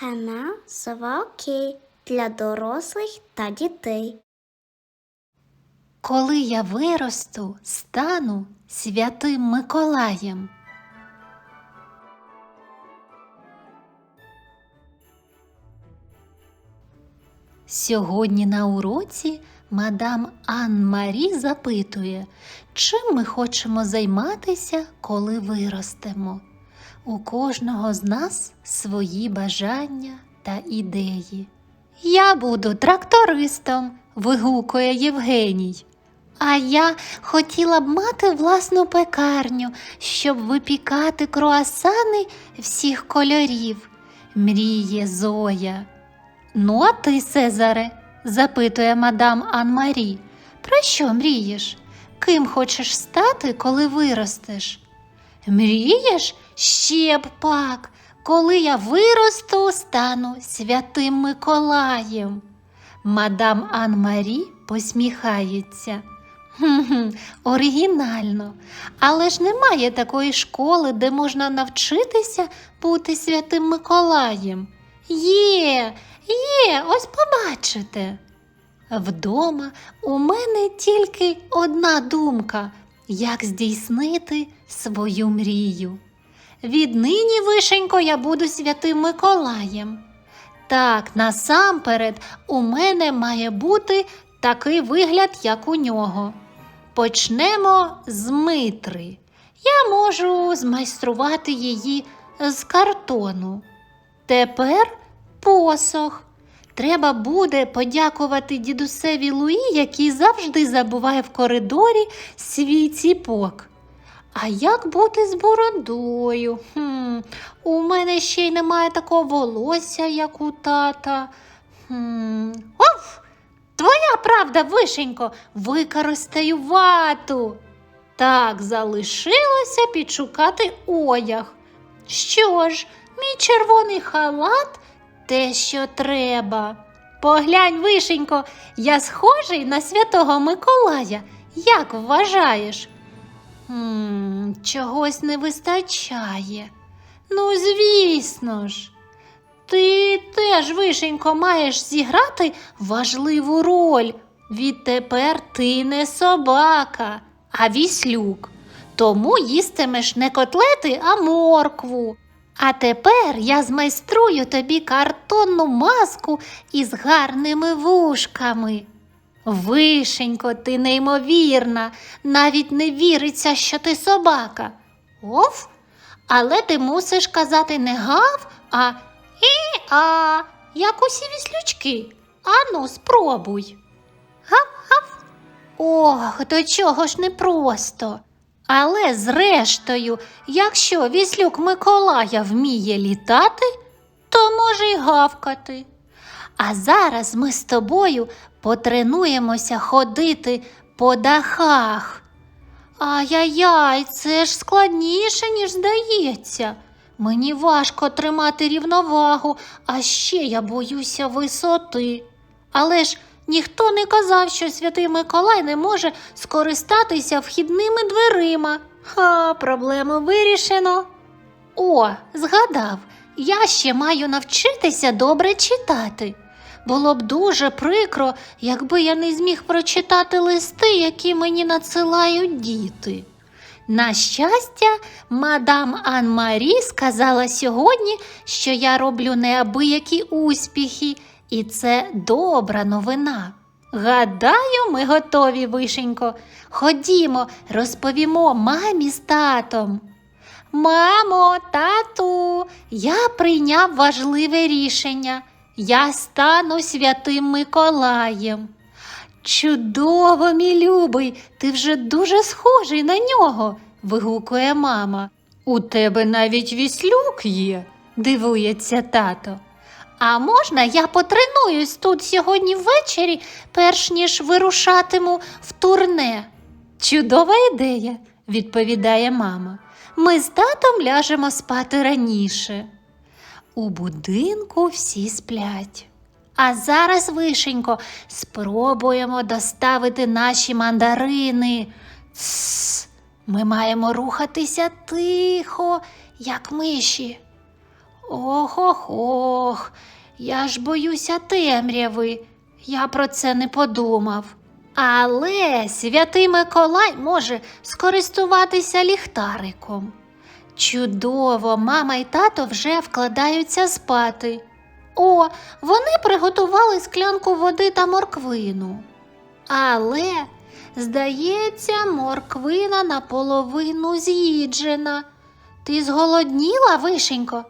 Канал Сова для дорослих та дітей. Коли я виросту, стану святим Миколаєм. Сьогодні на уроці мадам Ан-Марі запитує, чим ми хочемо займатися, коли виростемо. У кожного з нас свої бажання та ідеї. Я буду трактористом, вигукує Євгеній. А я хотіла б мати власну пекарню, щоб випікати круасани всіх кольорів, мріє Зоя. Ну, а ти, Сезаре, запитує мадам Ан-Марі, про що мрієш? Ким хочеш стати, коли виростеш? Мрієш? Ще б пак, коли я виросту, стану святим Миколаєм. Мадам Ан-Марі посміхається. Хм-хм, оригінально. Але ж немає такої школи, де можна навчитися бути святим Миколаєм. Є, є, ось побачите. Вдома у мене тільки одна думка, як здійснити свою мрію. Віднині, вишенько, я буду святим Миколаєм. Так, насамперед, у мене має бути такий вигляд, як у нього. Почнемо з митри. Я можу змайструвати її з картону. Тепер посох. Треба буде подякувати дідусеві Луї, який завжди забуває в коридорі свій ціпок. А як бути з бородою? Хм, у мене ще й немає такого волосся, як у тата. Хм, Оф! Твоя правда, вишенько, використаю вату. Так, залишилося підшукати одяг. Що ж, мій червоний халат те, що треба. Поглянь, вишенько, я схожий на святого Миколая. Як вважаєш? Хм, чогось не вистачає. Ну, звісно ж. Ти теж, вишенько, маєш зіграти важливу роль. Відтепер ти не собака, а віслюк. Тому їстимеш не котлети, а моркву. А тепер я змайструю тобі картонну маску із гарними вушками. Вишенько, ти неймовірна, навіть не віриться, що ти собака. Оф, але ти мусиш казати не гав, а і-а, як усі віслючки. Ану, спробуй. Гав-гав. Ох, до чого ж непросто. Але зрештою, якщо віслюк Миколая вміє літати, то може й гавкати. А зараз ми з тобою потренуємося ходити по дахах. Ай-яй-яй, це ж складніше, ніж здається. Мені важко тримати рівновагу, а ще я боюся висоти. Але ж ніхто не казав, що святий Миколай не може скористатися вхідними дверима. Ха, проблему вирішено. О, згадав, я ще маю навчитися добре читати. Було б дуже прикро, якби я не зміг прочитати листи, які мені надсилають діти. На щастя, мадам Ан-Марі сказала сьогодні, що я роблю неабиякі успіхи, і це добра новина. Гадаю, ми готові, вишенько. Ходімо, розповімо мамі з татом. Мамо, тату, я прийняв важливе рішення. Я стану святим Миколаєм. Чудово, мій любий, ти вже дуже схожий на нього, вигукує мама. У тебе навіть віслюк є, дивується тато. А можна я потренуюсь тут сьогодні ввечері, перш ніж вирушатиму в турне? Чудова ідея, відповідає мама. Ми з татом ляжемо спати раніше. У будинку всі сплять. А зараз, вишенько, спробуємо доставити наші мандарини. Тсс, ми маємо рухатися тихо, як миші. Ох ох ох, я ж боюся темряви. Я про це не подумав. Але святий Миколай може скористуватися ліхтариком. Чудово, мама і тато вже вкладаються спати. О, вони приготували склянку води та морквину. Але, здається, морквина наполовину з'їджена. Ти зголодніла, вишенько?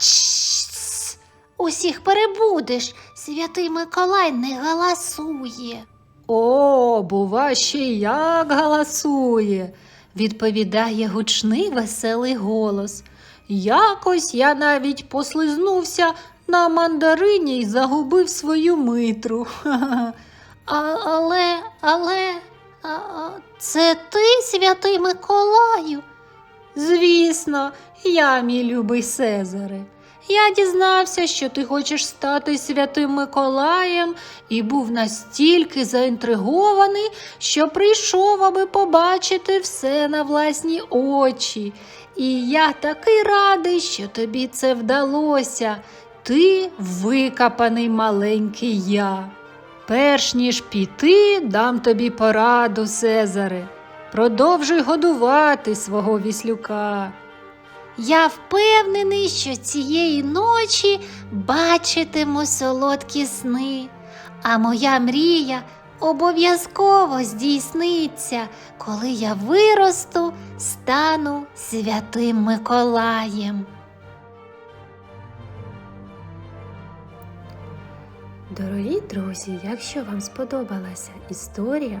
Чс, усіх перебудеш. Святий Миколай не галасує. О, бува ще як галасує, відповідає гучний веселий голос. Якось я навіть послизнувся на мандарині і загубив свою митру. Ха-ха. А, але, але, а, це ти, святий Миколаю? Звісно, я, мій любий Сезаре. Я дізнався, що ти хочеш стати святим Миколаєм, і був настільки заінтригований, що прийшов, аби побачити все на власні очі. І я такий радий, що тобі це вдалося. Ти викопаний маленький я. Перш ніж піти, дам тобі пораду, Сезаре. Продовжуй годувати свого віслюка. Я впевнений, що цієї ночі бачитиму солодкі сни, а моя мрія обов'язково здійсниться, коли я виросту, стану святим Миколаєм. Дорогі друзі, якщо вам сподобалася історія,